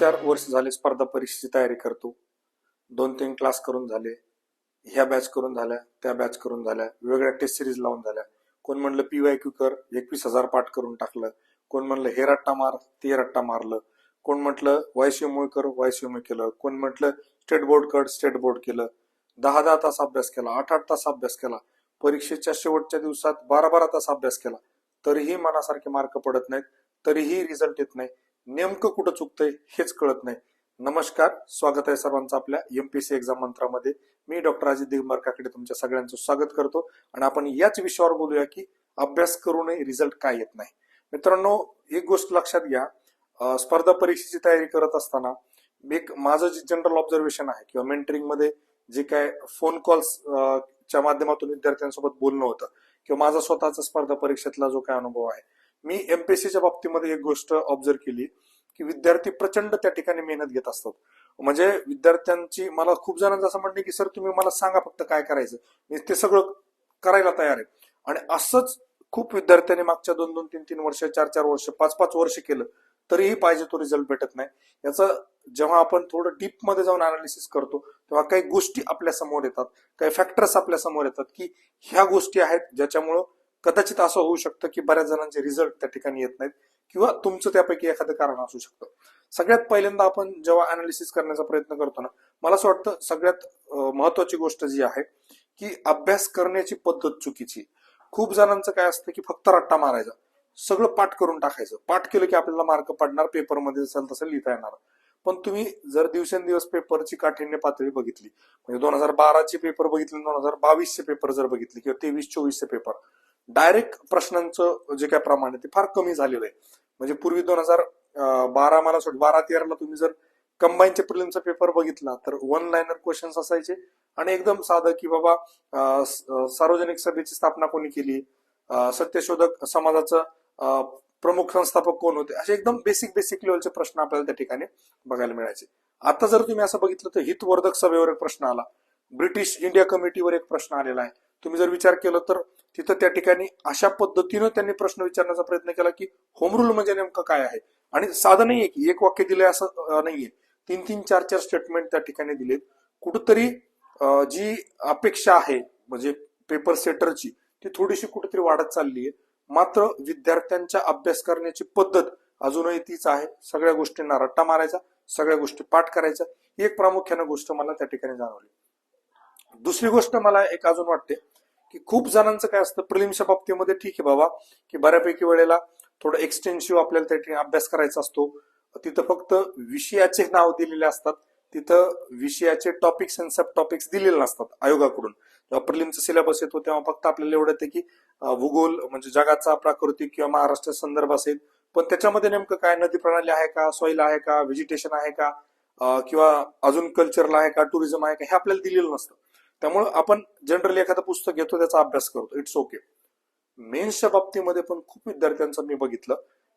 चार वर्ष झाले स्पर्धा परीक्षेची तयारी करतो. दोन तीन क्लास करून झाले. ह्या बॅच करून झाल्या त्या बॅच करून झाल्या. वेगळ्या टेस्ट सिरीज लावून झाल्या. कोण म्हणलं पी वाय क्यू कर एकवीस हजार पाठ करून टाकलं. कोण म्हणलं हे रट्टा मार ते रट्टा मारलं. कोण म्हटलं वायसीएमओ कर वायसीएमओ केलं. कोण म्हटलं स्टेट बोर्ड कर स्टेट बोर्ड केलं. दहा दहा तास अभ्यास केला आठ आठ तास अभ्यास केला. परीक्षेच्या शेवटच्या दिवसात बारा बारा तास अभ्यास केला. तरीही मनासारखे मार्क पडत नाहीत. तरीही रिझल्ट येत नाही. नेमकं कुठं चुकतंय हेच कळत नाही. नमस्कार स्वागत आहे सर्वांचं आपल्या एमपीसी एक्झाम मंत्रामध्ये. मी डॉक्टर अजित दिगंबर काकडे तुमच्या सगळ्यांचं स्वागत करतो आणि आपण याच विषयावर बोलूया की अभ्यास करूनही रिझल्ट काय येत नाही. मित्रांनो एक गोष्ट लक्षात घ्या. स्पर्धा परीक्षेची तयारी करत असताना एक माझं जे जनरल ऑब्झर्वेशन आहे किंवा मेंटरिंगमध्ये जे काय फोन कॉल्स च्या माध्यमातून विद्यार्थ्यांसोबत बोलणं होतं किंवा माझा स्वतःचा स्पर्धा परीक्षेतला जो काय अनुभव आहे मी एमपीएससीच्या बाबतीमध्ये एक गोष्ट ऑब्झर्व केली की विद्यार्थी प्रचंड त्या ठिकाणी मेहनत घेत असतात. म्हणजे विद्यार्थ्यांची मला खूप जणांचं असं म्हणणे की सर तुम्ही मला सांगा फक्त काय करायचं. मी ते सगळं करायला तयार आहे. आणि असंच खूप विद्यार्थ्यांनी मागच्या दोन दोन तीन तीन वर्ष चार चार वर्ष पाच पाच वर्ष केलं तरीही पाहिजे तो रिझल्ट भेटत नाही. याचं जेव्हा आपण थोडं डीपमध्ये जाऊन अनालिसिस करतो तेव्हा काही गोष्टी आपल्यासमोर येतात काही फॅक्टर्स आपल्यासमोर येतात की ह्या गोष्टी आहेत ज्याच्यामुळं कदाचित असं होऊ शकतं की बऱ्याच जणांचे रिझल्ट त्या ठिकाणी येत नाहीत किंवा तुमचं त्यापैकी एखादं कारण असू शकतं. सगळ्यात पहिल्यांदा आपण जेव्हा अनालिसिस करण्याचा प्रयत्न करतो ना मला असं वाटतं सगळ्यात महत्वाची गोष्ट जी आहे की अभ्यास करण्याची पद्धत चुकीची. खूप जणांचं काय असतं की फक्त रट्टा मारायचा. सगळं पाठ करून टाकायचं. पाठ केलं की आपल्याला मार्क पडणार पेपरमध्ये जसं तसं लिहिता येणार. पण तुम्ही जर दिवसेंदिवस पेपरची काठिण्य पातळी बघितली म्हणजे दोन हजार बाराचे पेपर बघितले दोन हजार बावीसचे पेपर जर बघितले किंवा तेवीस चोवीसचे पेपर डायरेक्ट प्रश्नांचं जे काय प्रमाण आहे ते फार कमी झालेलं आहे. म्हणजे पूर्वी दोन हजार बारा मला सोड बारा तेराला तुम्ही जर कंबाईनचे प्रिलिमचा पेपर बघितला तर वन लाईनर क्वेश्चन्स असायचे आणि एकदम साधं की बाबा सार्वजनिक सभेची स्थापना कोणी केली? सत्यशोधक समाजाचं प्रमुख संस्थापक कोण होते? असे एकदम बेसिक बेसिक लेवलचे प्रश्न आपल्याला त्या ठिकाणी बघायला मिळायचे. आता जर तुम्ही असं बघितलं तर हितवर्धक सभेवर एक प्रश्न आला. ब्रिटिश इंडिया कमिटीवर एक प्रश्न आलेला आहे. तुम्ही जर विचार केला तर तिथं त्या ठिकाणी अशा पद्धतीनं त्यांनी प्रश्न विचारण्याचा प्रयत्न केला की होम रूल म्हणजे नेमकं काय आहे? आणि साधं नाहीये की एक वाक्य दिलंय असं नाहीये. तीन तीन चार चार स्टेटमेंट त्या ठिकाणी दिलेत. कुठंतरी जी अपेक्षा आहे म्हणजे पेपर सेटरची ती थोडीशी कुठेतरी वाढत चालली आहे मात्र विद्यार्थ्यांच्या अभ्यास करण्याची पद्धत अजूनही तीच आहे. सगळ्या गोष्टींना रट्टा मारायचा सगळ्या गोष्टी पाठ करायचा. ही एक प्रामुख्यानं गोष्ट मला त्या ठिकाणी जाणवली. दुसरी गोष्ट मला एक अजून वाटते. की खूप जणांचं काय असतं प्रिलिमच्या बाबतीमध्ये ठीक आहे बाबा की बऱ्यापैकी वेळेला थोडं एक्सटेन्सिव्ह आपल्याला त्या ठिकाणी अभ्यास करायचा असतो. तिथं फक्त विषयाचे नाव दिलेले असतात. तिथं विषयाचे टॉपिक्स अँड सब टॉपिक्स दिलेले नसतात आयोगाकडून. जेव्हा प्रिलिमचा सिलेबस येतो तेव्हा फक्त आपल्याला एवढं येतं की भूगोल म्हणजे जगाचा प्राकृतिक किंवा महाराष्ट्र संदर्भ असेल. पण त्याच्यामध्ये नेमकं काय नदी प्रणाली आहे का सॉईल आहे का व्हेजिटेशन आहे का किंवा अजून कल्चरला आहे का टुरिझम आहे का हे आपल्याला दिलेलं नसतं. त्यामुळं आपण जनरली एखादं पुस्तक घेतो त्याचा अभ्यास करतो. इट्स ओके मेन्सच्या बाबतीमध्ये पण खूप विद्यार्थ्यांचं मी बघितलं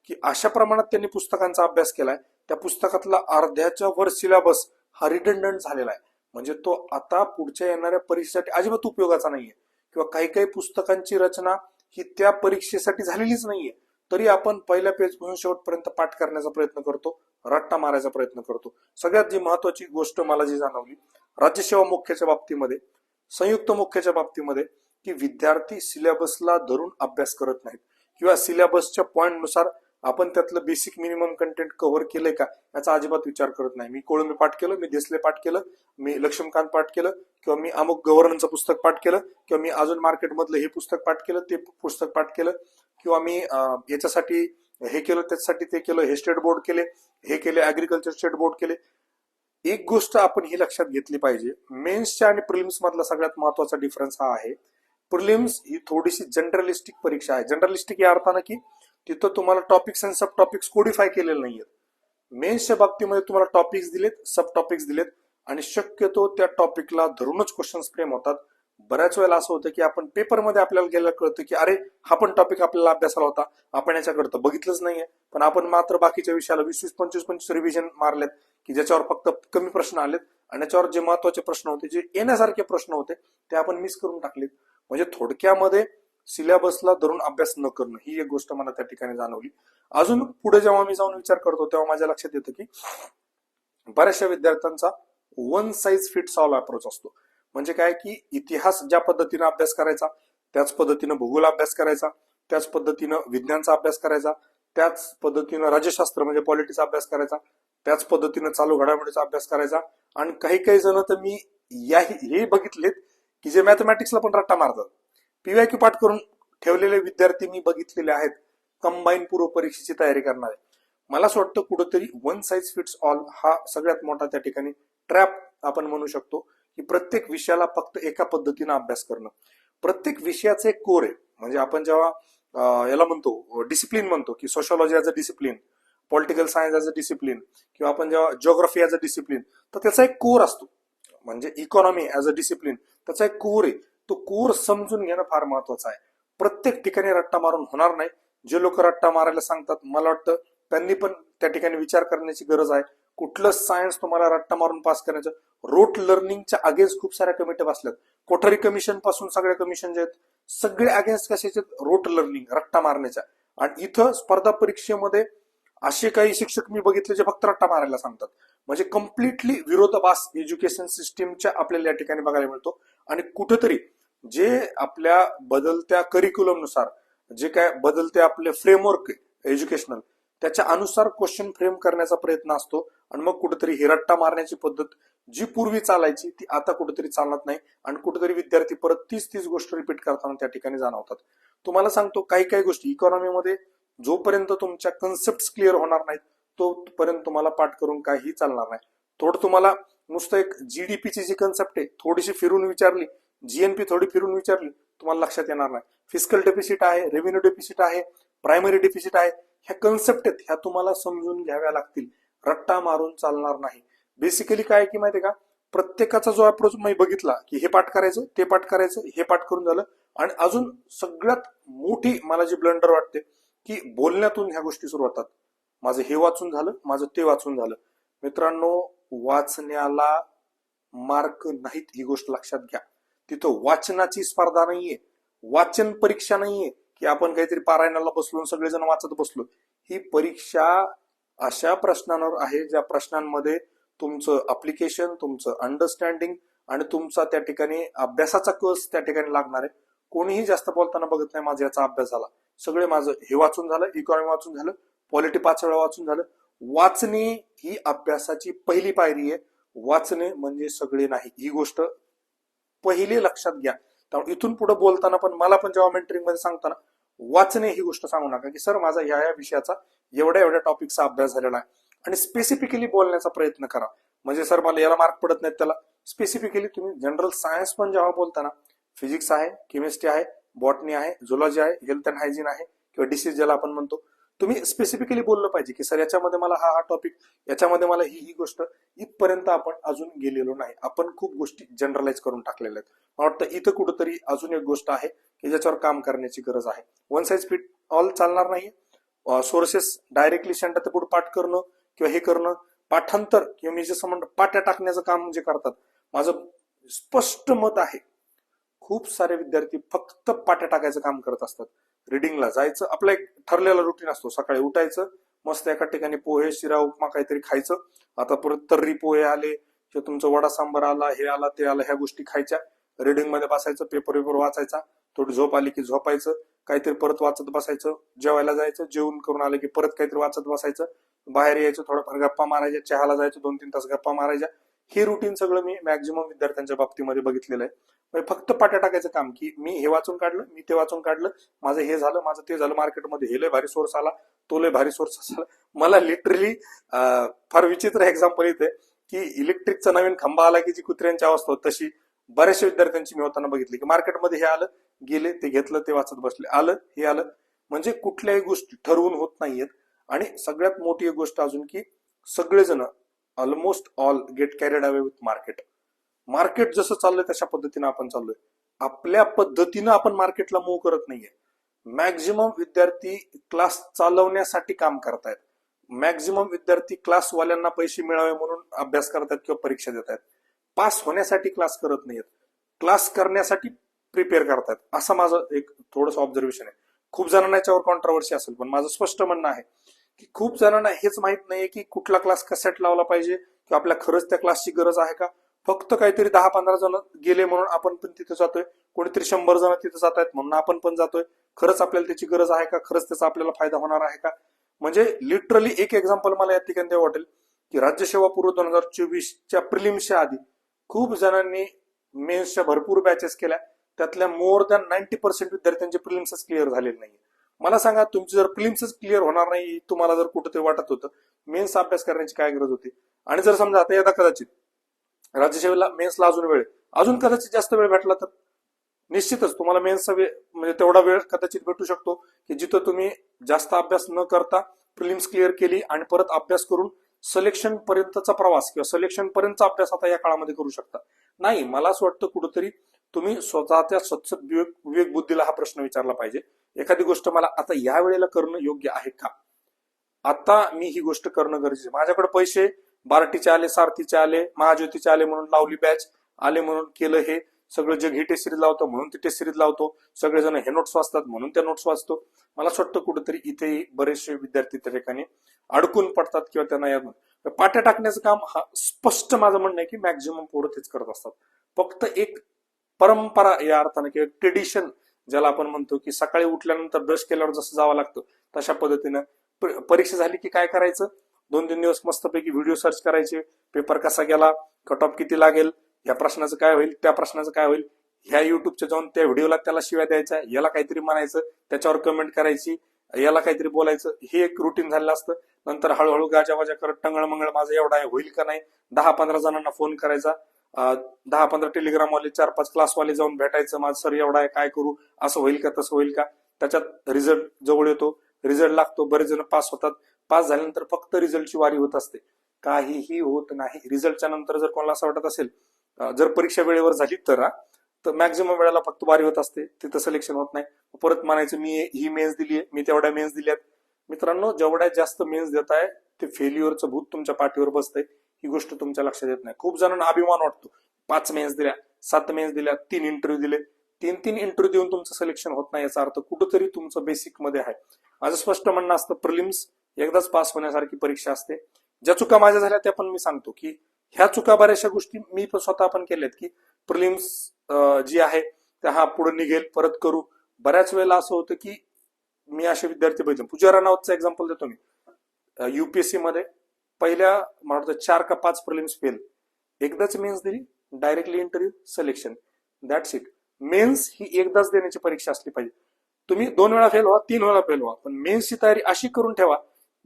की अशा प्रमाणात त्यांनी पुस्तकांचा अभ्यास केलाय. त्या पुस्तकातला अर्ध्याच्या वर सिलेबस हा रिडंडंट झालेला आहे. म्हणजे तो आता पुढच्या येणाऱ्या परीक्षेसाठी अजिबात उपयोगाचा नाहीये. किंवा काही काही पुस्तकांची रचना ही त्या परीक्षेसाठी झालेलीच नाहीये. तरी आपण पहिल्या पेज म्हणून शेवटपर्यंत पाठ करण्याचा प्रयत्न करतो रट्टा मारायचा प्रयत्न करतो. सगळ्यात जी महत्वाची गोष्ट मला जी जाणवली राज्यसेवा मुख्याच्या बाबतीमध्ये संयुक्त मुख्याच्या बाबतीमध्ये की विद्यार्थी सिलेबसला धरून अभ्यास करत नाहीत. किंवा सिलेबसच्या पॉईंटनुसार आपण त्यातलं बेसिक मिनिमम कंटेंट कव्हर केलंय का याचा अजिबात विचार करत नाही. मी कोळंबी पाठ केलं मी देसले पाठ केलं मी लक्ष्मीकांत पाठ केलं किंवा मी अमुक गव्हर्नरचं पुस्तक पाठ केलं किंवा मी अजून मार्केटमधलं हे पुस्तक पाठ केलं ते पुस्तक पाठ केलं किंवा मी याच्यासाठी हे केलं त्याच्यासाठी ते केलं हे स्टेट बोर्ड केले हे केले अग्रिकल्चर स्टेट बोर्ड केले. एक गोष्ट आपण ही लक्षात घेतली पाहिजे. मेन्सच्या आणि प्रिलिम्स मधला सगळ्यात महत्त्वाचा डिफरन्स हा आहे. प्रिलिम्स ही थोडीशी जनरलिस्टिक परीक्षा आहे. जनरलिस्टिक या अर्थानं की तिथं तुम्हाला topics and sub topics codify केलेले नाहीयेत. मेन्सच्या बाबतीमध्ये तुम्हाला टॉपिक्स दिलेत सब टॉपिक्स दिलेत आणि शक्यतो त्या टॉपिकला धरूनच क्वेश्चन्स फ्रेम होतात. बऱ्याच वेळेला असं होतं की आपण पेपरमध्ये आपल्याला गेलं कळतं की अरे हा पण टॉपिक आपल्याला अभ्यासाला होता. आपण याच्याकडे तर बघितलंच नाहीये. पण आपण मात्र बाकीच्या विषयाला वीस वीस पंचवीस पंचवीस रिव्हिजन मारलेत की ज्याच्यावर फक्त कमी प्रश्न आलेत आणि याच्यावर जे महत्त्वाचे प्रश्न होते जे येण्यासारखे प्रश्न होते ते आपण मिस करून टाकलेत. म्हणजे थोडक्यामध्ये सिलेबसला धरून अभ्यास न करणं ही एक गोष्ट मला त्या ठिकाणी जाणवली. अजून पुढे जेव्हा मी जाऊन विचार करतो तेव्हा माझ्या लक्षात येतं की बऱ्याचशा विद्यार्थ्यांचा one size fits all approach असतो. म्हणजे काय की इतिहास ज्या पद्धतीनं अभ्यास करायचा त्याच पद्धतीनं भूगोल अभ्यास करायचा त्याच पद्धतीनं विज्ञानचा अभ्यास करायचा त्याच पद्धतीनं राज्यशास्त्र म्हणजे पॉलिटिक्सचा अभ्यास करायचा त्याच पद्धतीनं चालू घडामोडीचा अभ्यास करायचा. आणि काही काही जण तर मी या हे बघितलेत की जे मॅथमॅटिक्सला पण रट्टा मारतात. पीवायक्यू पाठ करून ठेवलेले विद्यार्थी मी बघितलेले आहेत. कंबाईन पूर्व परीक्षेची तयारी करणारे. मला असं वाटतं कुठंतरी वन साईज फिट्स ऑल हा सगळ्यात मोठा त्या ठिकाणी ट्रॅप आपण म्हणू शकतो. की प्रत्येक विषयाला फक्त एका पद्धतीनं अभ्यास करणं. प्रत्येक विषयाचं एक कोर आहे. म्हणजे आपण जेव्हा याला म्हणतो डिसिप्लिन म्हणतो की sociology as a discipline political science as a discipline किंवा आपण जेव्हा जिओग्राफी ॲज अ डिसिप्लिन तर त्याचा एक कोर असतो. म्हणजे इकॉनॉमी ॲज अ डिसिप्लिन त्याचा एक कोर आहे. तो कोर समजून घेणं फार महत्वाचं आहे. प्रत्येक ठिकाणी रट्टा मारून होणार नाही. जे लोक रट्टा मारायला सांगतात मला वाटतं त्यांनी पण त्या ठिकाणी विचार करण्याची गरज आहे. कुठलं सायन्स तुम्हाला रट्टा मारून पास करण्याचं रोट लर्निंगच्या अगेन्स्ट खूप साऱ्या कमिट्या बसल्यात. कोठारी कमिशनपासून सगळ्या कमिशन जे आहेत सगळे अगेन्स्ट कशाचे रोट लर्निंग रट्टा मारण्याच्या. आणि इथं स्पर्धा परीक्षेमध्ये असे काही शिक्षक मी बघितले जे फक्त रट्टा मारायला सांगतात. म्हणजे कम्प्लिटली विरोधाभास एज्युकेशन सिस्टीमच्या आपल्याला या ठिकाणी बघायला मिळतो. आणि कुठेतरी जे आपल्या बदलत्या करिक्युलमनुसार जे काय बदलते आपले फ्रेमवर्क एज्युकेशनल त्याच्या अनुसार क्वेश्चन फ्रेम करण्याचा प्रयत्न असतो. आणि मग कुठेतरी हिरट्टा मारण्याची पद्धत जी पूर्वी चालायची ती आता कुठेतरी चालत नाही. आणि कुठेतरी विद्यार्थी परत तीच तीच गोष्ट रिपीट करताना त्या ठिकाणी जाणवतात. तुम्हाला सांगतो काही काही गोष्टी इकॉनॉमीमध्ये जोपर्यंत तुमच्या कन्सेप्ट क्लिअर होणार नाहीत तोपर्यंत तुम्हाला पाठ करून काही चालणार नाही. थोडं तुम्हाला नुसतं एक जीडीपीची जी कन्सेप्ट आहे थोडीशी फिरून विचारली जीएनपी थोडी फिरून विचारली तुम्हाला लक्षात येणार नाही. फिजिकल डेफिसिट आहे रेव्हेन्यू डेफिसिट आहे प्रायमरी डेफिसिट आहे ह्या कन्सेप्ट आहेत ह्या तुम्हाला समजून घ्याव्या लागतील. रट्टा मारून चालणार नाही. बेसिकली काय आहे की माहितीये का? प्रत्येकाचा जो अप्रोच मी बघितला की हे पाठ करायचं ते पाठ करायचं हे पाठ करून झालं. आणि अजून सगळ्यात मोठी मला जी ब्लंडर वाटते की बोलण्यातून ह्या गोष्टी सुरू होतात. माझं हे वाचून झालं माझं ते वाचून झालं. मित्रांनो वाचण्याला मार्क नाहीत ही गोष्ट लक्षात घ्या. तिथं वाचनाची स्पर्धा नाहीये. वाचन परीक्षा नाहीये. की आपण काहीतरी पारायणाला बसलो आणि सगळेजण वाचत बसलो. ही परीक्षा अशा प्रश्नांवर आहे ज्या प्रश्नांमध्ये तुमचं अप्लिकेशन तुमचं अंडरस्टँडिंग आणि तुमचा त्या ठिकाणी अभ्यासाचा कस त्या ठिकाणी लागणार आहे कोणीही जास्त बोलताना बघत नाही माझा याचा अभ्यास झाला. सगळे माझं हे वाचून झालं इकॉनॉमी वाचून झालं पॉलिटी पाच वेळा वाचून झालं. वाचणे ही अभ्यासाची पहिली पायरी आहे. वाचणे म्हणजे सगळे नाही. ही गोष्ट पहिली लक्षात घ्या. त्यामुळे इथून पुढे बोलताना पण मला पण जेव्हा मेंटरिंगमध्ये सांगताना वाचणे ही गोष्ट सांगू नका की सर माझा या या विषयाचा एवढ्या एवढ्या टॉपिकचा अभ्यास झालेला आहे. आणि स्पेसिफिकली बोलण्याचा प्रयत्न करा. म्हणजे सर मला याला मार्क पडत नाहीत त्याला. स्पेसिफिकली तुम्ही जनरल सायन्स पण जेव्हा बोलताना फिजिक्स आहे केमिस्ट्री आहे बॉटनी आहे झुलॉजी आहे हेल्थ अँड हायजीन आहे किंवा डिसीज ज्याला आपण म्हणतो तुम्ही स्पेसिफिकली बोललं पाहिजे की सर याच्यामध्ये मला हा हा टॉपिक याच्यामध्ये मला ही ही गोष्ट इथपर्यंत आपण अजून गेलेलो नाही. आपण खूप गोष्टी जनरलाइज करून टाकलेल्या आहेत. मला वाटतं इथं कुठंतरी अजून एक गोष्ट आहे की ज्याच्यावर काम करण्याची गरज आहे. वन साईज फिट ऑल चालणार नाही सोर्सेस डायरेक्टली सेंटर पुढे पाठ करणं किंवा हे करणं पाठांतर किंवा मी जसं म्हणतो पाट्या टाकण्याचं काम जे करतात माझं स्पष्ट मत आहे खूप सारे विद्यार्थी फक्त पाट्या टाकायचं काम करत असतात. रिडिंगला जायचं. आपला एक ठरलेला रुटीन असतो. सकाळी उठायचं मस्त एका ठिकाणी पोहे शिरा उपमा काहीतरी खायचं. आता परत तर्री पोहे आले किंवा तुमचं वडा सांबार आला हे आला ते आला ह्या गोष्टी खायच्या. रिडिंगमध्ये बसायचं पेपर पेपर वाचायचा. थोडी झोप आली की झोपायचं. काहीतरी परत वाचत बसायचं. जेवायला जायचं जेवण करून आलं की परत काहीतरी वाचत बसायचं. बाहेर यायचं थोडंफार गप्पा मारायच्या चहाला जायचं दोन तीन तास गप्पा मारायच्या. हे रुटीन सगळं मी मॅक्झिमम विद्यार्थ्यांच्या बाबतीमध्ये बघितलेलं आहे. म्हणजे फक्त पाट्या टाकायचं काम की मी हे वाचून काढलं मी ते वाचून काढलं माझं हे झालं माझं ते झालं मार्केटमध्ये हे लय भारी सोर्स आला तो लय भारी सोर्स आला. मला लिटरली फार विचित्र एक्झाम्पल येते की इलेक्ट्रिकचा नवीन खांबा आला की जी कुत्र्यांची अवस्था होती तशी बऱ्याचशा विद्यार्थ्यांची मी होताना बघितली की मार्केटमध्ये हे आलं गेले ते घेतलं ते वाचत बसले आलं हे आलं. म्हणजे कुठल्याही गोष्टी ठरवून होत नाहीयेत. आणि सगळ्यात मोठी एक गोष्ट अजून की सगळेजण almost all get carried away with market market जसं चाललंय तशा पद्धतीनं आपण चाललोय. आपल्या पद्धतीनं आपण मार्केटला मूव करत नाहीये. मॅक्झिमम विद्यार्थी क्लास चालवण्यासाठी काम करतायत. मॅक्झिमम विद्यार्थी क्लासवाल्यांना पैसे मिळावे म्हणून अभ्यास करतात किंवा परीक्षा देत आहेत पास होण्यासाठी क्लास करत नाहीयेत. क्लास करण्यासाठी प्रिपेअर करतायत. असं माझं एक थोडंसं ऑब्झर्वेशन आहे. खूप जणांना याच्यावर कॉन्ट्रवर्सी असेल पण माझं स्पष्ट म्हणणं आहे की खूप जणांना हेच माहीत नाहीये की कुठला क्लास कशासाठी लावला पाहिजे किंवा आपल्या खरंच त्या क्लासची गरज आहे का? फक्त काहीतरी दहा पंधरा जण गेले म्हणून आपण पण तिथे जातोय. कोणीतरी शंभर जण तिथे जात आहेत म्हणून आपण पण जातोय. खरंच आपल्याला त्याची गरज आहे का? खरंच त्याचा आपल्याला फायदा होणार आहे का? म्हणजे लिटरली एक एक्झाम्पल मला या ठिकाणी द्यावं वाटेल की राज्यसेवा पूर्व दोन हजार चोवीसच्या प्रिलिम्सच्या आधी खूप जणांनी मेन्सच्या भरपूर बॅचेस केल्या. त्यातल्या मोर दॅन नाईन्टी पर्सेंट विद्यार्थ्यांचे प्रिलिम्सच क्लिअर झालेले नाही मला सांगा तुमची जर प्रिलिम्सच क्लिअर होणार नाही तुम्हाला जर कुठं ते वाटत होतं मेन्स अभ्यास करण्याची काय गरज होती? आणि जर समजा आता यदा कदाचित राज्यसेवेला मेन्सला अजून वेळ. अजून कदाचित जास्त वेळ भेटला तर? निश्चितच तुम्हाला मेन्सचा वेळ म्हणजे तेवढा वेळ कदाचित भेटू शकतो की जिथं तुम्ही जास्त अभ्यास न करता प्रिलिम्स क्लिअर केली आणि परत अभ्यास करून सिलेक्शन पर्यंतचा प्रवास किंवा सिलेक्शन पर्यंतचा अभ्यास आता या काळामध्ये करू शकता. नाही मला असं वाटतं कुठंतरी तुम्ही स्वतःच्या स्वच्छ विवेक विवेक बुद्धीला हा प्रश्न विचारला पाहिजे. एखादी गोष्ट मला आता या वेळेला करणं योग्य आहे का? आता मी ही गोष्ट करणं गरजेचं माझ्याकडे पैसे बार्टीचे आले सारथीचे आले महाज्योतीचे आले म्हणून लावली बॅच आले म्हणून केलं हे. सगळं जग ही टेस्ट सिरीज लावतो म्हणून ती टेस्ट सिरीज लावतो. सगळेजण हे नोट्स वाचतात म्हणून त्या नोट्स वाचतो. मला असं वाटतं कुठेतरी इथेही बरेचसे विद्यार्थी त्या ठिकाणी अडकून पडतात किंवा त्यांना या पाट्या टाकण्याचं काम हा स्पष्ट माझं म्हणणं आहे की मॅक्झिमम पोरं तेच करत असतात. फक्त एक परंपरा या अर्थानं किंवा ट्रेडिशन ज्याला आपण म्हणतो की सकाळी उठल्यानंतर ब्रश केल्यावर जसं जावं लागतं तशा पद्धतीनं परीक्षा झाली की काय करायचं? दोन तीन दिवस मस्तपैकी व्हिडिओ सर्च करायचे. पेपर कसा गेला? कट ऑफ किती लागेल? या प्रश्नाचं काय होईल? त्या प्रश्नाचं काय होईल? ह्या युट्यूबच्या जाऊन त्या व्हिडिओला त्याला शिव्या द्यायच्या याला काहीतरी म्हणायचं. त्याच्यावर कमेंट करायची. याला काहीतरी बोलायचं. हे एक रुटीन झालेलं असतं. नंतर हळूहळू गाजावाजा करत टंगळ मंगळ माझं एवढा आहे होईल का नाही? दहा पंधरा जणांना फोन करायचा. दहा पंधरा टेलिग्रामवाले चार पाच क्लासवाले जाऊन भेटायचं. माझं सर एवढा आहे काय करू? असं होईल का तसं होईल का? त्याच्यात रिझल्ट जवळ येतो. रिझल्ट लागतो. बरेच जण पास होतात. पास झाल्यानंतर फक्त रिझल्टची वारी होत असते. काहीही होत नाही. रिझल्टच्या नंतर जर कोणाला असं वाटत असेल जर परीक्षा वेळेवर झाली तर तर मॅक्झिमम वेळेला फक्त वारी होत असते. तिथं सिलेक्शन होत नाही. परत म्हणायचं मी ही मेन्स दिली आहे मी तेवढ्या मेन्स दिल्यात. मित्रांनो जेवढ्या जास्त मेन्स देत आहे ते फेल्युअरचं भूत तुमच्या पाठीवर बसतंय. ही गोष्ट तुमच्या लक्षात येत नाही. खूप जणांना अभिमान वाटतो. पाच मेन्स दिल्या सात मेन्स दिल्या तीन इंटरव्ह्यू दिले. तीन तीन इंटरव्ह्यू देऊन तुमचं सिलेक्शन होत नाही याचा अर्थ कुठंतरी तुमचं बेसिकमध्ये आहे. माझं स्पष्ट म्हणणं असतं प्रिलिम्स एकदाच पास होण्यासारखी परीक्षा असते. ज्या चुका माझ्या झाल्या त्या पण मी सांगतो की ह्या चुका बऱ्याचशा गोष्टी मी स्वतः पण केल्यात की प्रिलिम्स जी आहे त्या हा पुढे निघेल परत करू. बऱ्याच वेळेला असं होतं की मी असे विद्यार्थी बघितले. पुजारा नावाचं एक्झाम्पल देतो मी. युपीएससी मध्ये पहिल्या मला चार का पाच प्रिलिम्स फेल एकदाच मेन्स दिली directly interview selection that's it mains ही एकदाच देण्याची परीक्षा असली पाहिजे. तुम्ही दोन वेळा फेल व्हा तीन वेळा फेल व्हा. पण मेन्सची तयारी अशी करून ठेवा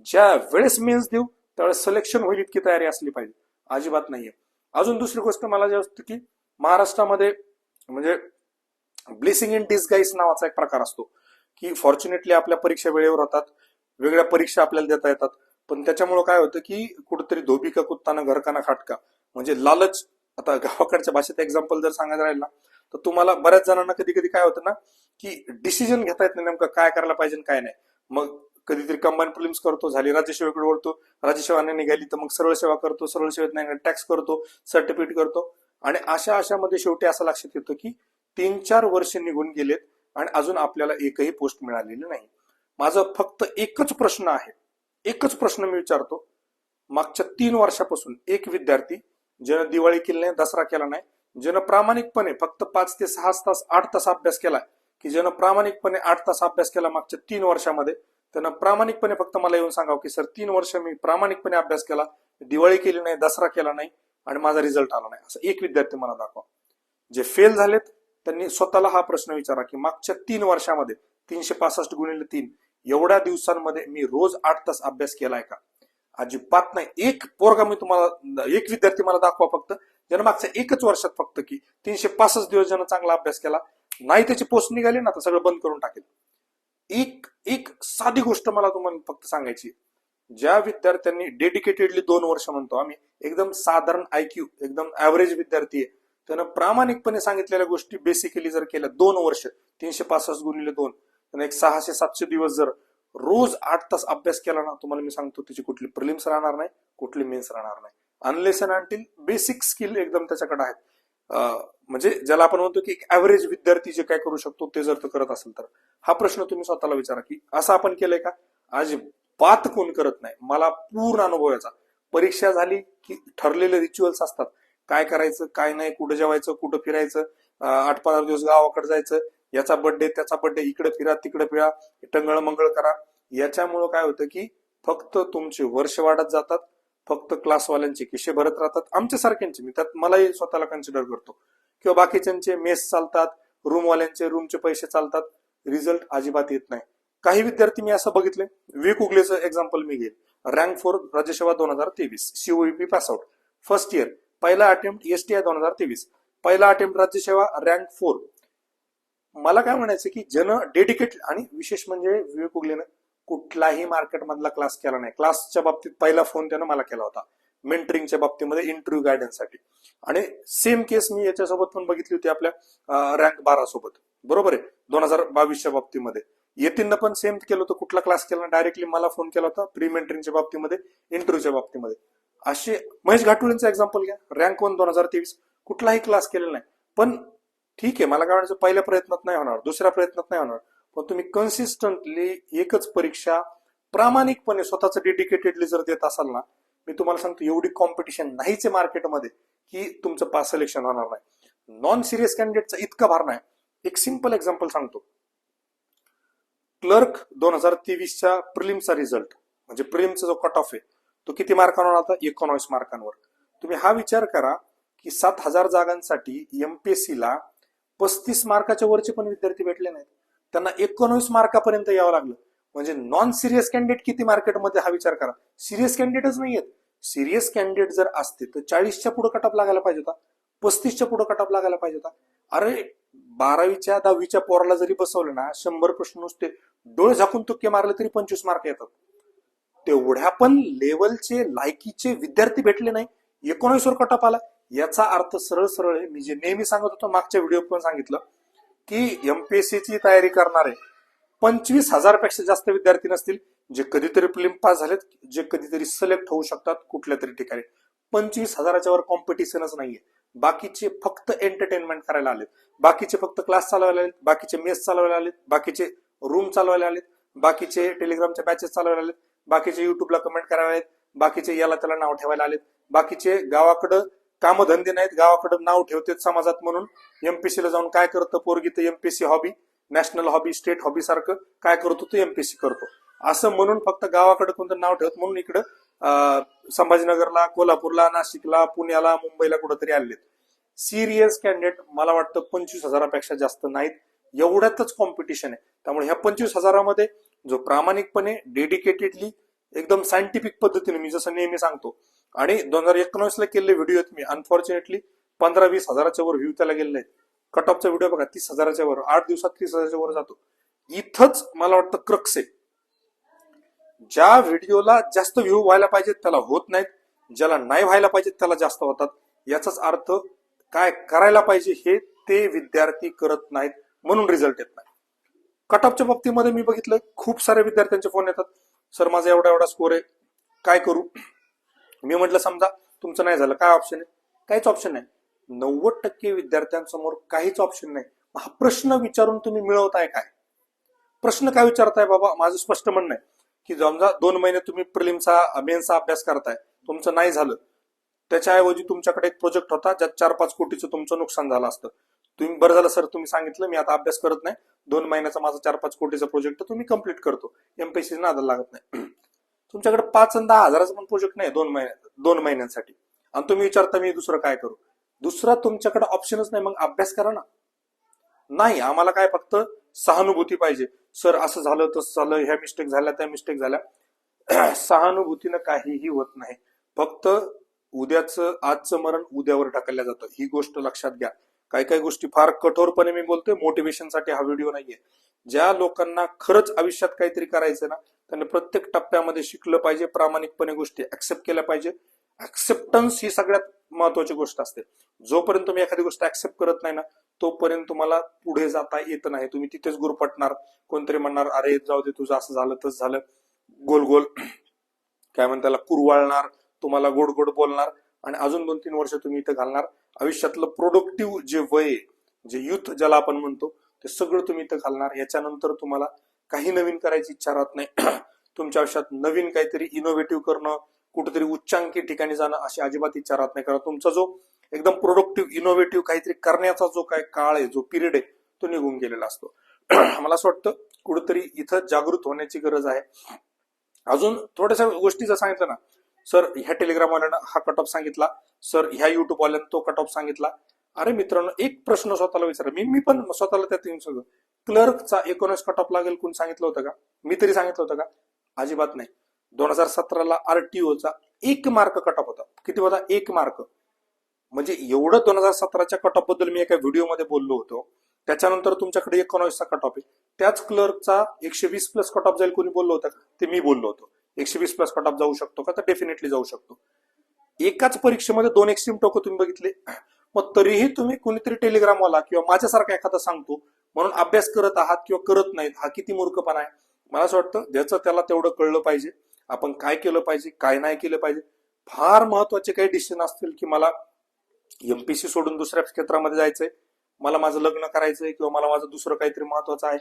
ज्या वेळेस मेन्स देऊ त्यावेळेस सिलेक्शन होईल इतकी तयारी असली पाहिजे. अजिबात नाहीये. अजून दुसरी गोष्ट मला जे असतं की महाराष्ट्रामध्ये म्हणजे ब्लेसिंग इन डिस्गाईस नावाचा एक प्रकार असतो की फॉर्च्युनेटली आपल्या परीक्षा वेळेवर होतात वेगळ्या परीक्षा आपल्याला देता येतात पण त्याच्यामुळे काय होतं की कुठेतरी धोबी का कुत्ताना घरकाना खाटका म्हणजे लालच आता गावाकडच्या भाषेत एक्झाम्पल जर सांगायचं राहील ना तर तुम्हाला बऱ्याच जणांना कधी कधी काय होतं ना की डिसिजन घेता येत नाही नेमकं काय करायला पाहिजे काय नाही. मग कधीतरी कंबाईन प्रिलिम्स करतो झाली राज्यसेवेकडे वळतो राज्यसेवा नाही निघाली तर मग सरळ सेवा करतो सरळ सेवेत नाही टॅक्स करतो सर्टिफिकेट करतो. आणि अशा अशामध्ये शेवटी असं लक्षात येतं की तीन चार वर्ष निघून गेलेत आणि अजून आपल्याला एकही पोस्ट मिळालेली नाही. माझा फक्त एकच प्रश्न आहे. एकच प्रश्न मी विचारतो. मागच्या तीन वर्षापासून एक विद्यार्थी ज्यानं दिवाळी केली नाही दसरा केला नाही ज्यानं प्रामाणिकपणे फक्त पाच ते सहा तास आठ तास अभ्यास केला की ज्यानं प्रामाणिकपणे आठ तास अभ्यास केला मागच्या तीन वर्षामध्ये त्यानं प्रामाणिकपणे फक्त मला येऊन सांगावं की सर तीन वर्ष मी प्रामाणिकपणे अभ्यास केला दिवाळी केली नाही दसरा केला नाही आणि माझा रिझल्ट आला नाही. असं एक विद्यार्थी मला दाखवा. जे फेल झालेत त्यांनी स्वतःला हा प्रश्न विचारा की मागच्या तीन वर्षामध्ये तीनशे पासष्ट गुणिले तीन एवढ्या दिवसांमध्ये मी रोज आठ तास अभ्यास केलाय का? अजिबात नाही. एक पोरगा मी तुम्हाला एक विद्यार्थी मला दाखवा फक्त ज्यानं मागच्या एकच वर्षात फक्त की तीनशे पासष्ट दिवस ज्यानं चांगला अभ्यास केला नाही त्याची पोस्ट निघाली ना तर सगळं बंद करून टाकेल. एक एक साधी गोष्ट मला तुम्हाला फक्त सांगायची ज्या विद्यार्थ्यांनी डेडिकेटेडली दोन वर्ष म्हणतो आम्ही एकदम साधारण आयक्यू एकदम ऍव्हरेज विद्यार्थी आहे. त्यानं प्रामाणिकपणे सांगितलेल्या गोष्टी बेसिकली जर केल्या दोन वर्ष तीनशे पासष्ट गुणिले दोन त्यानं एक सहाशे सातशे दिवस जर रोज आठ तास अभ्यास केला ना तुम्हाला मी सांगतो त्याची कुठली प्रिलिम्स राहणार नाही कुठली मेन्स राहणार नाही. Unless and until basic skill एकदम त्याच्याकडे आहेत. म्हणजे ज्याला आपण म्हणतो की एक ऍव्हरेज विद्यार्थी जे काय करू शकतो ते जर तो करत असेल तर. हा प्रश्न तुम्ही स्वतःला विचारा की असं आपण केलंय का? आज बात कोण करत नाही. मला पूर्ण अनुभव याचा. परीक्षा झाली की ठरलेले रिच्युअल्स असतात. काय करायचं काय नाही कुठं जेवायचं कुठं फिरायचं आठ पंधरा दिवस गावाकडे जायचं याचा बर्थडे त्याचा बर्थडे इकडे फिरा तिकडे फिरा टंगळ मंगळ करा. याच्यामुळं काय होतं की फक्त तुमचे वर्ष वाढत जातात. फक्त क्लासवाल्यांचे किशे भरत राहतात. आमच्यासारख्यांचे. मी त्यात मलाही स्वतःला कन्सिडर करतो. किंवा बाकीच्यांचे मेस चालतात रूमवाल्यांचे रूमचे पैसे चालतात. रिझल्ट अजिबात येत नाही. काही विद्यार्थी मी असं बघितले. वी कुगलेचं एक्झाम्पल मी घेईल रँक फोर राज्यसेवा दोन हजार तेवीस. COEP pass out first year पहिला अटेम्प्ट एसटीआय दोन हजार तेवीस. पहिला अटेम्प्ट राज्यसेवा रँक फोर मला काय म्हणायचं की जन डेडिकेट आणि विशेष म्हणजे विवेक उगलेनं कुठलाही मार्केटमधला क्लास केला नाही. क्लासच्या बाबतीत पहिला फोन त्यानं मला केला होता. मेंटरिंगच्या बाबतीमध्ये इंटरव्ह्यू गायडन्ससाठी आणि सेम केस मी याच्यासोबत पण बघितली होती आपल्या रँक बारा सोबत. बरोबर आहे? दोन हजार बावीसच्या बाबतीमध्ये. येतीन पण सेम केलं होतं. कुठला क्लास केला डायरेक्टली मला फोन केला होता. प्री मेंटरिंगच्या बाबतीमध्ये इंटरव्ह्यूच्या बाबतीमध्ये. असे महेश घाटुळेंचं एक्झाम्पल घ्या. रँक वन दोन हजार तेवीस. कुठलाही क्लास केलेला नाही. पण ठीक आहे. मला काय म्हणायचं? पहिल्या प्रयत्नात नाही होणार. दुसऱ्या प्रयत्नात नाही होणार. पण तुम्ही कन्सिस्टंटली एकच परीक्षा प्रामाणिकपणे स्वतःच डेडिकेटेडली जर देत असाल ना मी तुम्हाला सांगतो एवढी कॉम्पिटिशन नाहीच आहे मार्केटमध्ये की तुमचं पास सिलेक्शन होणार नाही. नॉन सिरियस कॅन्डिडेटचा इतका भार नाही. एक सिंपल एक्झाम्पल सांगतो. क्लर्क दोन हजार तेवीसच्या प्रिलिमचा रिझल्ट म्हणजे प्रिलिमचा जो कट ऑफ आहे तो किती मार्कांवर आता एकोणावीस मार्कांवर. तुम्ही हा विचार करा की सात हजार जागांसाठी एमपीएससीला पस्तीस मार्काच्या वरचे पण विद्यार्थी भेटले नाहीत. त्यांना एकोणवीस मार्कापर्यंत यावं लागलं. म्हणजे नॉन सिरियस कॅन्डिडेट किती मार्केटमध्ये हा विचार करा. सिरियस कॅन्डिडेटच नाहीयेत. सिरियस कॅन्डिडेट जर असते तर चाळीसच्या पुढे कटअप लागायला पाहिजे होता. पस्तीसच्या पुढे कटअप लागायला पाहिजे होता. अरे बारावीच्या दहावीच्या पोराला जरी बसवलं ना शंभर प्रश्न नुसते डोळे झाकून तुक्के मारले तरी पंचवीस मार्क येतात. तेवढ्या पण लेवलचे लायकीचे विद्यार्थी भेटले नाही. एकोणीसवर कटअप आला. याचा अर्थ सरळ सरळ आहे. मी जे नेहमी सांगत होतो मागच्या व्हिडिओ पण सांगितलं. की एमपीएससीची तयारी करणारे पंचवीस हजारपेक्षा जास्त विद्यार्थी नसतील जे कधीतरी प्लिम पास झालेत जे कधीतरी सिलेक्ट होऊ शकतात कुठल्या तरी ठिकाणी. पंचवीस हजाराच्या वर कॉम्पिटिशनच नाहीये. बाकीचे फक्त एंटरटेनमेंट करायला आलेत. बाकीचे फक्त क्लास चालवायला आलेत बाकीचे मेस चालवायला आलेत बाकीचे रूम चालवायला आलेत बाकीचे टेलिग्रामच्या बॅचेस चालवायला आलेत बाकीचे युट्यूबला कमेंट करायला आलेत बाकीचे याला त्याला नाव ठेवायला आलेत बाकीचे गावाकडं कामधंदे नाहीत गावाकडं नाव ठेवतेत समाजात म्हणून. एमपीसी ला जाऊन काय करतं पोरगी तर MPC hobby national hobby state hobby सारखं काय करतो तो एमपीसी करतो. असं म्हणून फक्त गावाकडे कोणतं नाव ठेवत म्हणून इकडं संभाजीनगरला कोल्हापूरला नाशिकला पुण्याला मुंबईला कुठेतरी आलेत. सिरियस कॅन्डिडेट मला वाटतं पंचवीस हजारापेक्षा जास्त नाहीत. एवढ्यातच कॉम्पिटिशन आहे. त्यामुळे ह्या पंचवीस हजारामध्ये जो प्रामाणिकपणे डेडिकेटेडली एकदम सायंटिफिक पद्धतीने मी जसं नेहमी सांगतो. आणि दोन हजार एकोणीस ला केलेले व्हिडिओ आहेत मी. अनफॉर्च्युनेटली पंधरा वीस हजाराच्या वर व्ह्यू त्याला गेलेले आहेत. कट ऑफचा व्हिडिओ बघा तीस हजाराच्या वर. आठ दिवसात तीस हजाराच्या वर जातो. इथंच मला वाटतं क्रक्स आहे. ज्या व्हिडिओला जास्त व्ह्यू व्हायला पाहिजेत त्याला होत नाहीत. ज्याला नाही व्हायला पाहिजेत त्याला जास्त होतात. याचाच अर्थ काय करायला पाहिजे हे ते विद्यार्थी करत नाहीत. म्हणून रिझल्ट येत नाही. कट ऑफच्या बाबतीमध्ये मी बघितलं खूप साऱ्या विद्यार्थ्यांचे फोन येतात. सर माझा एवढा एवढा स्कोर आहे. काय करू? मी म्हटलं समजा तुमचं नाही झालं काय ऑप्शन आहे? काहीच ऑप्शन नाही. नव्वद टक्के विद्यार्थ्यांसमोर काहीच ऑप्शन नाही. हा प्रश्न विचारून तुम्ही मिळवताय काय? प्रश्न काय विचारताय बाबा? माझं स्पष्ट म्हणणं आहे की समजा दोन महिने तुम्ही प्रिलिमचा मेनचा अभ्यास करताय तुमचं नाही झालं. त्याच्याऐवजी तुमच्याकडे एक प्रोजेक्ट होता ज्यात चार पाच कोटीचं तुमचं नुकसान झालं असतं. तुम्ही बरं झालं सर तुम्ही सांगितलं मी आता अभ्यास करत नाही. दोन महिन्याचा माझा चार पाच कोटीचा प्रोजेक्ट तुम्ही कंप्लीट करतो. एमपीसी नादाला लागत नाही. तुमच्याकडे पाच आणि दहा हजाराचा पण प्रोजेक्ट नाही दोन महिन्यात दोन महिन्यांसाठी. आणि तुम्ही विचारता मी दुसरं काय करू? दुसरा तुमच्याकडे ऑप्शनच नाही मग अभ्यास करा ना. नाही आम्हाला काय फक्त सहानुभूती पाहिजे. सर असं झालं तसं झालं ह्या मिस्टेक झाल्या त्या मिस्टेक झाल्या. सहानुभूतीनं काहीही होत नाही. फक्त उद्याचं आजचं मरण उद्यावर ढकललं जातं. ही गोष्ट लक्षात घ्या. काही काही गोष्टी फार कठोरपणे मी बोलतोय. मोटिवेशनसाठी हा व्हिडिओ नाहीये. ज्या लोकांना खरंच आयुष्यात काहीतरी करायचं ना त्यांनी प्रत्येक टप्प्यामध्ये शिकलं पाहिजे प्रामाणिकपणे गोष्टी ऍक्सेप्ट केल्या पाहिजे. ऍक्सेप्टन्स ही सगळ्यात महत्वाची गोष्ट असते. जोपर्यंत तुम्ही एखादी गोष्ट ऍक्सेप्ट करत नाही ना तोपर्यंत तुम्हाला पुढे जाता येत नाही. तुम्ही तिथेच गुरपटणार कोणतरी म्हणणार अरे जाऊ दे तुझं असं झालं तसं झालं. गोल गोल काय म्हणतात त्याला कुरवाळणार तुम्हाला गोड गोड बोलणार आणि अजून दोन तीन वर्ष तुम्ही इथं घालणार. आयुष्यातलं प्रोडक्टिव्ह जे वय आहे, जे युथ ज्याला आपण म्हणतो ते सगळं तुम्ही इथं घालणार. याच्यानंतर तुम्हाला काही नवीन करायची इच्छा राहत नाही. तुमच्या आयुष्यात नवीन काहीतरी इनोव्हेटिव्ह करणं कुठेतरी उच्चांकी ठिकाणी जाणं अशी अजिबात इच्छा राहत नाही. कारण तुमचा जो एकदम प्रोडक्टिव्ह इनोव्हेटिव्ह काहीतरी करण्याचा जो काय काळ आहे जो पिरियड आहे तो निघून गेलेला असतो. मला असं वाटतं कुठेतरी इथं जागृत होण्याची गरज आहे. अजून थोड्याशा गोष्टी जर सांगितलं ना सर ह्या टेलिग्रामवाल्यानं हा कट ऑफ सांगितला. सर ह्या युट्यूब वाल्यानं तो कट ऑफ सांगितला. अरे मित्रांनो एक प्रश्न स्वतःला विचारा. मी मी पण स्वतःला त्यात येऊन क्लर्कचा एकोणीस कट ऑफ लागेल कोण सांगितलं होतं का? मी तरी सांगितलं होतं का? अजिबात नाही. दोन हजार सतराला आरटीओचा एक मार्क कट ऑफ होता. किती होता? एक मार्क म्हणजे एवढं दोन हजार सतराच्या कट ऑफबद्दल मी एका व्हिडिओमध्ये बोललो होतो. त्याच्यानंतर तुमच्याकडे एकोणावीसचा कट ऑफ आहे. त्याच क्लर्कचा एकशे वीस प्लस कट ऑफ जाईल कोणी बोललो होतं का? ते मी बोललो होतो. एकशे वीस प्लस कट ऑफ जाऊ शकतो का? तर डेफिनेटली जाऊ शकतो. एकाच परीक्षेमध्ये दोन एक्स्ट्रीम टोकं तुम्ही बघितले. मग तरीही तुम्ही कुणीतरी टेलिग्रामवाला किंवा माझ्यासारखा एखादा सांगतो म्हणून अभ्यास करत आहात किंवा करत नाहीत हा किती मूर्खपणा आहे? मला असं वाटतं ज्याचं त्याला तेवढं कळलं पाहिजे. आपण काय केलं पाहिजे काय नाही केलं पाहिजे. फार महत्त्वाचे काही डिसिजन असतील की मला एमपीसी सोडून दुसऱ्या क्षेत्रामध्ये जायचंय मला माझं लग्न करायचंय किंवा मला माझं दुसरं काहीतरी महत्वाचं आहे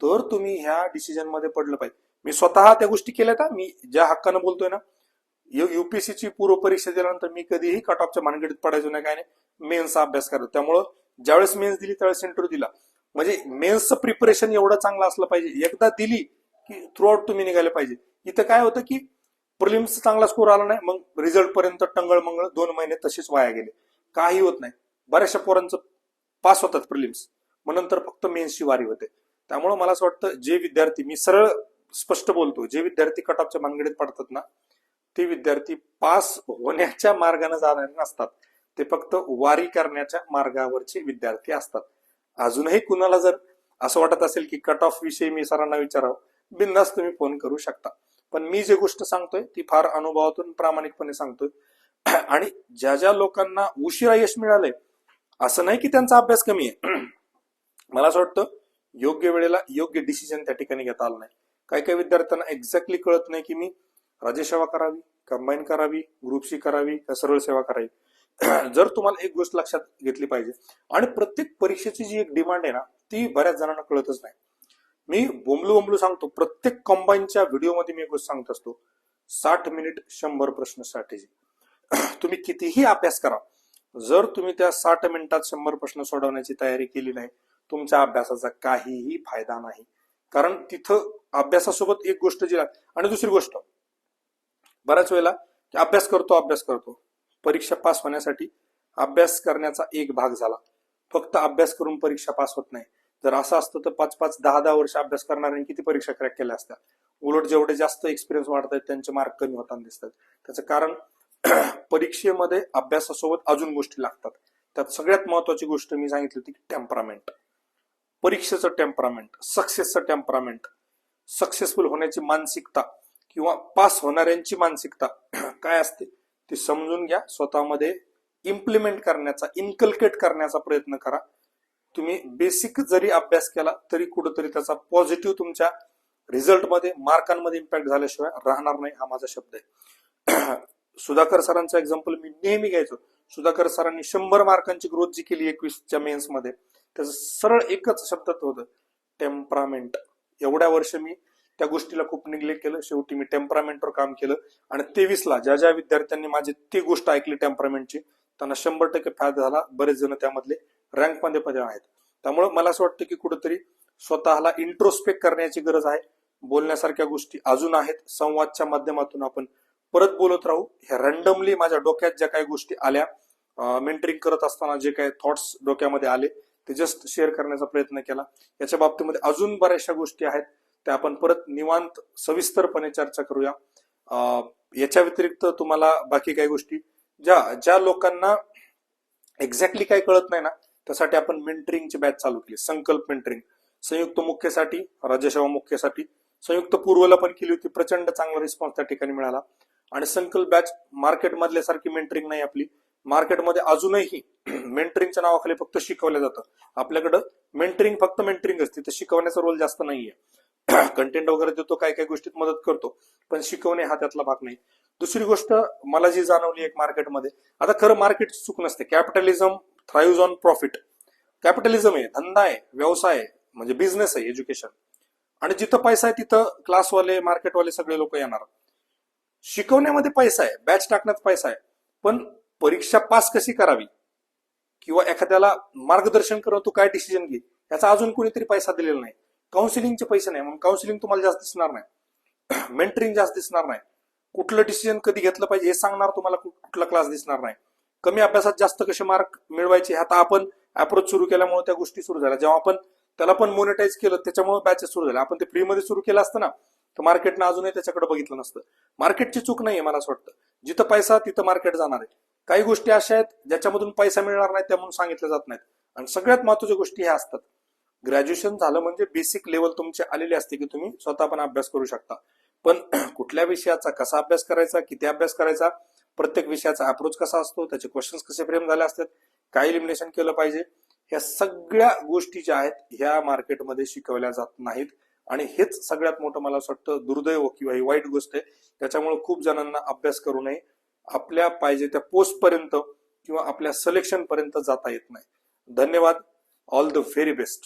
तर तुम्ही ह्या डिसिजनमध्ये पडलं पाहिजे. मी स्वतः त्या गोष्टी केल्या का? मी ज्या हक्कानं बोलतोय ना युपीएससीची पूर्व परीक्षा दिल्यानंतर मी कधीही कट ऑफच्या मानगडीत पडायचो नाही काय नाही. मेन्सचा अभ्यास करतो त्यामुळं ज्यावेळेस मेन्स दिली त्यावेळेस इंटरव्ह्यू दिला. म्हणजे मेन्सचं प्रिपरेशन एवढं चांगलं असलं पाहिजे. एकदा दिली की थ्रू आउट तुम्ही निघाले पाहिजे. इथं काय होतं की प्रिलिम्स चांगला स्कोर आला नाही मग रिझल्ट पर्यंत टंगळ मंगळ दोन महिने तसेच वाया गेले. काही होत नाही. बऱ्याचशा पोरांचं पास होतात प्रिलिम्स मग नंतर फक्त मेन्सची वारी होते. त्यामुळे मला असं वाटतं जे विद्यार्थी मी सरळ स्पष्ट बोलतो जे विद्यार्थी कट ऑफच्या मानगडीत पडतात ना ते विद्यार्थी पास होण्याच्या मार्गाने जाणारे नसतात. ते फक्त वारी करण्याच्या मार्गावरचे विद्यार्थी असतात. अजूनही कुणाला जर असं वाटत असेल की कट ऑफ विषयी मी सरांना विचारावं बिंदास तुम्ही फोन करू शकता. पण मी जी गोष्ट सांगतोय ती फार अनुभवातून प्रामाणिकपणे सांगतोय. आणि ज्या ज्या लोकांना उशिरा यश मिळालंय असं नाही की त्यांचा अभ्यास कमी आहे. मला असं वाटतं योग्य वेळेला योग्य डिसिजन त्या ठिकाणी घेता आलं नाही. काही काही विद्यार्थ्यांना एक्झॅक्टली कळत नाही की मी राज्यसेवा करावी कंबाईन करावी ग्रुप सी करावी का सरळ सेवा करावी. जर तुम्हाला एक गोष्ट लक्षात घेतली पाहिजे आणि प्रत्येक परीक्षेची जी एक डिमांड आहे ना ती बऱ्याच जणांना कळतच नाही. मी बोंबलू बोंबलू सांगतो प्रत्येक कंबाईनच्या व्हिडिओमध्ये मी एक गोष्ट सांगत असतो साठ मिनिट शंभर प्रश्न स्ट्रॅटेजी तुम्ही कितीही अभ्यास करा जर तुम्ही त्या साठ मिनिटात शंभर प्रश्न सोडवण्याची तयारी केली नाही तुमच्या अभ्यासाचा काहीही फायदा नाही. कारण तिथं अभ्यासासोबत एक गोष्ट जी लाग- आणि दुसरी गोष्ट बऱ्याच वेळेला अभ्यास करतो अभ्यास करतो. परीक्षा पास होण्यासाठी अभ्यास करण्याचा एक भाग झाला. फक्त अभ्यास करून परीक्षा पास होत नाही. जर असं असतं तर पाच पाच दहा दहा वर्ष अभ्यास करणाऱ्यांनी किती परीक्षा क्रॅक केल्या असत्या? उलट जेवढे जास्त एक्सपिरियन्स वाढत आहेत त्यांचे मार्क कमी होताना दिसतात. त्याचं कारण परीक्षेमध्ये अभ्यासासोबत अजून गोष्टी लागतात. त्यात सगळ्यात महत्वाची गोष्ट मी सांगितली होती की टेम्परामेंट परीक्षेचं टेम्परामेंट सक्सेसचं टेम्परामेंट सक्सेसफुल होण्याची मानसिकता किंवा पास होणाऱ्यांची मानसिकता काय असते? ती समजून घ्या स्वतःमध्ये इम्प्लिमेंट करण्याचा इन्कल्केट करण्याचा प्रयत्न करा. तुम्ही बेसिक जरी अभ्यास केला तरी कुठंतरी त्याचा पॉझिटिव्ह तुमच्या रिझल्टमध्ये मार्कांमध्ये इम्पॅक्ट झाल्याशिवाय राहणार नाही हा माझा शब्द आहे. सुधाकर सरांचं एक्झाम्पल मी नेहमी घ्यायचो. सुधाकर सरांनी शंभर मार्कांची ग्रोथ जी केली एकवीसच्या मेन्समध्ये त्याचं सरळ एकच शब्दात होतं टेम्परामेंट. एवढ्या वर्ष मी त्या गोष्टीला खूप निग्लेक्ट केलं. शेवटी मी टेम्परामेंटवर काम केलं. आणि तेवीसला ज्या ज्या विद्यार्थ्यांनी माझी ती गोष्ट ऐकली टेम्परामेंटची त्यांना शंभर टक्के फायदा झाला. बरेच जण त्यामधले रँकमध्ये आहेत. त्यामुळे मला असं वाटतं की कुठेतरी स्वतःला इंट्रोस्पेक्ट करण्याची गरज आहे. बोलण्यासारख्या गोष्टी अजून आहेत. संवादच्या माध्यमातून आपण परत बोलत राहू. ह्या रँडमली माझ्या डोक्यात ज्या काही गोष्टी आल्या मेंटरिंग करत असताना जे काही थॉट्स डोक्यामध्ये आले ते जस्ट शेअर करण्याचा प्रयत्न केला. याच्या बाबतीमध्ये अजून बऱ्याचशा गोष्टी आहेत त्या आपण परत निवांत सविस्तरपणे चर्चा करूया. याच्या व्यतिरिक्त तुम्हाला बाकी काही गोष्टी ज्या ज्या लोकांना एक्झॅक्टली काही कळत नाही ना त्यासाठी आपण मेंटरिंगची बॅच चालू केली. संकल्प मेंटरिंग संयुक्त मुख्यसाठी राज्यसेवा मुख्यसाठी संयुक्त पूर्वला पण केली होती प्रचंड चांगला रिस्पॉन्स त्या ठिकाणी मिळाला. आणि संकल्प बॅच मार्केटमधल्यासारखी सारखी मेंटरिंग नाही आपली. मार्केटमध्ये अजूनही मेंटरिंगच्या नावाखाली फक्त शिकवलं जातं. आपल्याकडं मेंटरिंग फक्त मेंटरिंग असते. तर शिकवण्याचा रोल जास्त नाहीये. कंटेंट वगैरे देतो काय काय गोष्टीत मदत करतो पण शिकवणे हा त्यातला भाग नाही. दुसरी गोष्ट मला जी जाणवली एक मार्केटमध्ये आता खरं मार्केट चूक नसते. Capitalism thrive on profit capitalism आहे धंदा आहे व्यवसाय आहे म्हणजे बिझनेस आहे एज्युकेशन आणि जिथं पैसा आहे तिथं क्लासवाले मार्केटवाले सगळे लोक येणार. शिकवण्यामध्ये पैसा आहे बॅच टाकण्यात पैसा आहे. पण परीक्षा पास कशी करावी? किंवा एखाद्याला मार्गदर्शन करून तू काय डिसिजन घे? याचा अजून कोणीतरी पैसा दिलेला नाही. काउन्सिलिंगचे पैसे नाही. म्हणून काउन्सिलिंग तुम्हाला जास्त दिसणार नाही. मेंटरिंग जास्त दिसणार नाही. कुठलं डिसिजन कधी घेतलं पाहिजे हे सांगणार तुम्हाला कुठला क्लास दिसणार नाही. कमी अभ्यासात जास्त कसे मार्क मिळवायचे ह्या आता आपण अप्रोच सुरू केल्यामुळे त्या गोष्टी सुरू झाल्या. जेव्हा आपण त्याला पण मोनिटाईज केलं त्याच्यामुळे बॅचेस सुरू झाल्या. आपण ते फ्रीमध्ये सुरू केलं असतं ना तर मार्केटनं अजूनही त्याच्याकडे बघितलं नसतं. मार्केटची चूक नाहीये मला असं वाटतं. जिथं पैसा तिथं मार्केट जाणार आहे. काही गोष्टी अशा आहेत ज्याच्यामधून पैसा मिळणार नाही त्या म्हणून सांगितल्या जात नाहीत. आणि सगळ्यात महत्त्वाच्या गोष्टी ह्या असतात. ग्रॅज्युएशन झालं म्हणजे बेसिक लेवल तुमची आलेली असते की तुम्ही स्वतः पण अभ्यास करू शकता. पण कुठल्या विषयाचा कसा अभ्यास करायचा किती अभ्यास करायचा प्रत्येक विषयाचा अप्रोच कसा असतो त्याचे क्वेश्चन्स कसे फ्रेम झाले असतात काय इलिमिनेशन केलं पाहिजे. ह्या सगळ्या गोष्टी ज्या आहेत ह्या मार्केटमध्ये शिकवल्या जात नाहीत. आणि हेच सगळ्यात मोठं मला असं वाटतं दुर्दैव किंवा ही वाईट गोष्ट आहे. त्याच्यामुळे खूप जणांना अभ्यास करू नये. आपल्या पाहिजे त्या पोस्ट पर्यंत किंवा आपल्या सिलेक्शन पर्यंत जाता येत नाही. धन्यवाद. All the very best